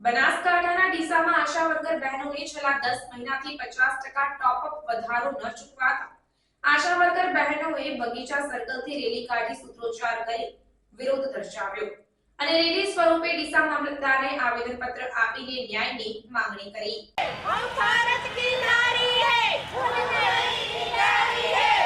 બનાસકાંઠાના ડીસામાં આશા વર્કર બહેનોને છેલ્લા દસ મહિનાથી 50% ટોપ વધારો ન ચૂકવાતા આશા વર્કર બહેનોએ બગીચા સર્કલથી રેલી કાઢી સૂત્રોચ્ચાર કરી વિરોધ દર્શાવ્યો. અને રેલી સ્વરૂપે ડીસા મામલતદારને આવેદનપત્ર આપીને ન્યાયની માંગણી કરી. ભારત કી નારી હૈ હમ કી નારી હૈ!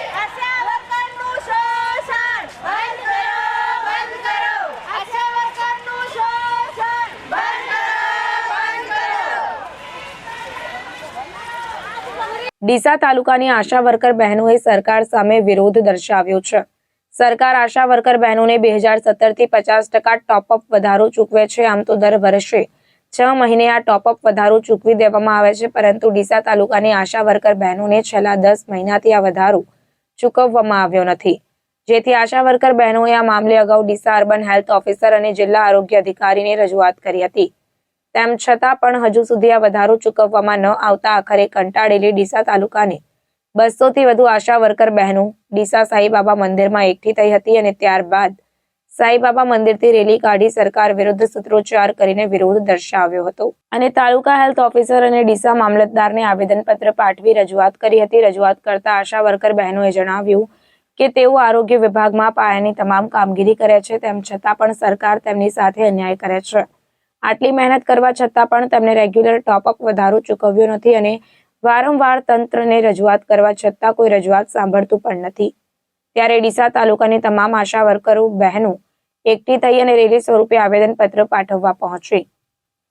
ડીસા તાલુકાની આશા વર્કર બહેનોએ સરકાર સામે વિરોધ દર્શાવ્યો છે. સરકાર આશા વર્કર બહેનોને બે હજાર સત્તરથી પચાસ ટકા ટોપઅપ વધારો ચૂકવે છે. આમ તો દર વર્ષે છ મહિને આ ટોપઅપ વધારો ચૂકવી દેવામાં આવે છે, પરંતુ ડીસા તાલુકાની આશા વર્કર બહેનોને છેલ્લા દસ મહિનાથી આ વધારો ચૂકવવામાં આવ્યો નથી. જેથી આશા વર્કર બહેનોએ આ મામલે અગાઉ ડીસા અર્બન હેલ્થ ઓફિસર અને જિલ્લા આરોગ્ય અધિકારીને રજૂઆત કરી હતી. તેમ છતાં પણ હજુ સુધી આ વધારો ચૂકવવામાં ન આવતા આખરે કંટાળેલી ડીસા તાલુકાની બસો થી વધુ આશા વર્કર બહેનો ડીસા સાંઈબાબા મંદિરમાં એકઠી થઈ હતી અને ત્યારબાદ સાઈબાબા મંદિરથી રેલી કાઢી સરકાર વિરુદ્ધ સૂત્રોચ્ચાર કરીને વિરોધ દર્શાવ્યો હતો. અને તાલુકા હેલ્થ ઓફિસર અને ડીસા મામલતદારને આવેદનપત્ર પાઠવી રજૂઆત કરી હતી. રજૂઆત કરતા આશા વર્કર બહેનોએ જણાવ્યું કે તેઓ આરોગ્ય વિભાગમાં પાયાની તમામ કામગીરી કરે છે, તેમ છતાં પણ સરકાર તેમની સાથે અન્યાય કરે છે. આટલી મહેનત કરવા છતાં પણ તેમને રેગ્યુલર ટોપઅપ વધારો ચૂકવ્યો નથી અને વારંવાર તંત્રને રજૂઆત કરવા છતાં કોઈ રજૂઆત સાંભળતું પણ નથી. ત્યારે ડીસા તાલુકાની તમામ આશા વર્કરો, બહેનો એકઠી થઈ અને રેલી સ્વરૂપે આવેદનપત્ર પાઠવવા પહોંચી.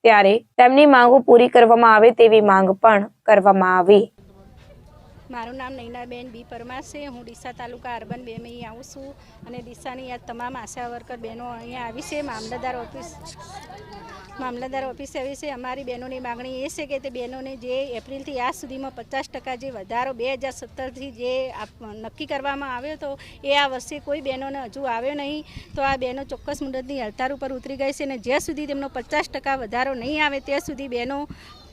ત્યારે તેમની માંગો પૂરી કરવામાં આવે તેવી માંગ પણ કરવામાં આવી. મારું નામ નૈનાબેન બી પરમાર છે. હું ડીસા તાલુકા અર્બન બેમાં અહીં આવું છું અને ડીસાની આ તમામ આશા વર્કર બહેનો અહીંયા આવી છે. મામલતદાર ઓફિસ મામલતદાર ઓફિસે આવી છે. અમારી બહેનોની માગણી એ છે કે તે બહેનોને જે એપ્રિલથી આજ સુધીમાં પચાસ ટકા જે વધારો બે હજાર સત્તરથી જે નક્કી કરવામાં આવ્યો હતો, એ આ વર્ષે કોઈ બહેનોને હજુ આવ્યો નહીં. તો આ બહેનો ચોક્કસ મુદતની હડતાળ ઉપર ઉતરી ગઈ છે અને જ્યાં સુધી તેમનો પચાસ ટકા વધારો નહીં આવે, ત્યાં સુધી બહેનો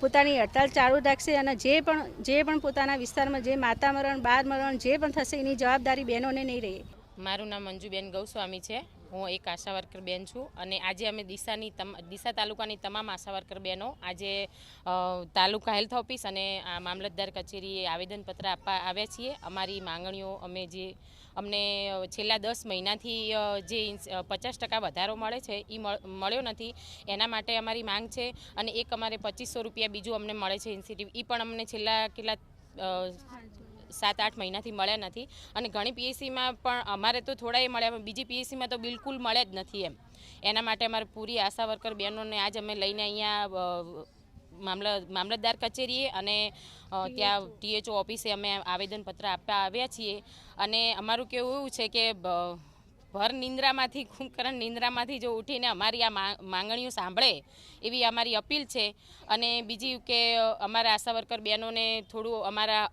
પોતાની હડતાળ ચાલુ રાખશે અને જે પણ જે પણ પોતાના વિસ્તારમાં જે માતા મરણ બાર મરણ જે પણ થશે, એની જવાબદારી બહેનોને નહીં રહે. મારું નામ મંજુબેન ગૌસ્વામી છે. હું એક આશા વર્કર બેન છું અને આજે અમે દિશાની ડીસા તાલુકાની તમામ આશા વર્કર બહેનો આજે તાલુકા હેલ્થ ઓફિસ અને આ મામલતદાર કચેરીએ આવેદનપત્ર આપવા આવ્યા છીએ. અમારી માંગણીઓ અમે જે, અમને છેલ્લા દસ મહિનાથી જે પચાસ ટકા વધારો મળે છે એ મળ્યો નથી. એના માટે અમારી માંગ છે અને એક અમારે પચીસો રૂપિયા બીજું અમને મળે છે ઇન્સેન્ટિવ એ પણ અમને છેલ્લા કેટલા સાત આઠ મહિનાથી મળ્યા નથી. અને ઘણી પીએસસીમાં પણ અમારે તો થોડા એ મળ્યા, પણ બીજી પીએસસીમાં તો બિલકુલ મળે જ નથી એમ. એના માટે અમારે પૂરી આશા વર્કર બહેનોને આજ અમે લઈને અહીંયા મામલા, મામલતદાર કચેરીએ અને ત્યાં ટીએચઓ ઓફિસે અમે આવેદનપત્ર આપવા આવ્યા છીએ. અને અમારું કેવું એવું છે કે ભર નિંદ્રામાંથી કુંભકરણ નિંદ્રામાંથી જો ઉઠીને અમારી આ માંગણીઓ સાંભળે, એવી અમારી અપીલ છે. અને બીજી કે અમારા આશા વર્કર બહેનોને થોડું અમારા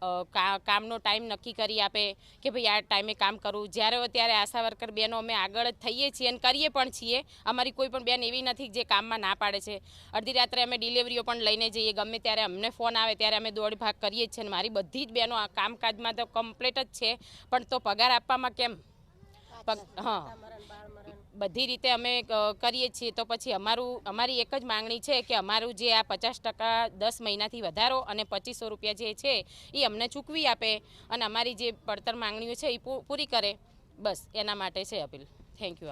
કામનો ટાઈમ નક્કી કરી આપે કે ભાઈ આ ટાઈમે કામ કરવું જ્યારે હોય ત્યારે આશા વર્કર બહેનો અમે આગળ થઈએ છીએ અને કરીએ પણ છીએ, અમારી કોઈ પણ બેન એવી નથી જે કામમાં ના પાડે છે. અડધી રાત્રે અમે ડિલિવરીઓ પણ લઈને જઈએ, ગમે ત્યારે અમને ફોન આવે ત્યારે અમે દોડ ભાગ કરીએ છીએ અને મારી બધી જ બહેનો કામકાજમાં તો કમ્પ્લીટ જ છે. પણ તો પગાર આપવામાં કેમ? હા. બધી રીતે અમે કરીએ છીએ. તો પછી અમારું અમારી એક જ માંગણી છે કે અમારું જે આ પચાસ ટકા દસ મહિનાથી વધારો અને પચીસો રૂપિયા જે છે એ અમને ચૂકવી આપે અને અમારી જે પડતર માંગણીઓ છે એ પૂરી કરે. બસ, એના માટે છે અપીલ. Thank you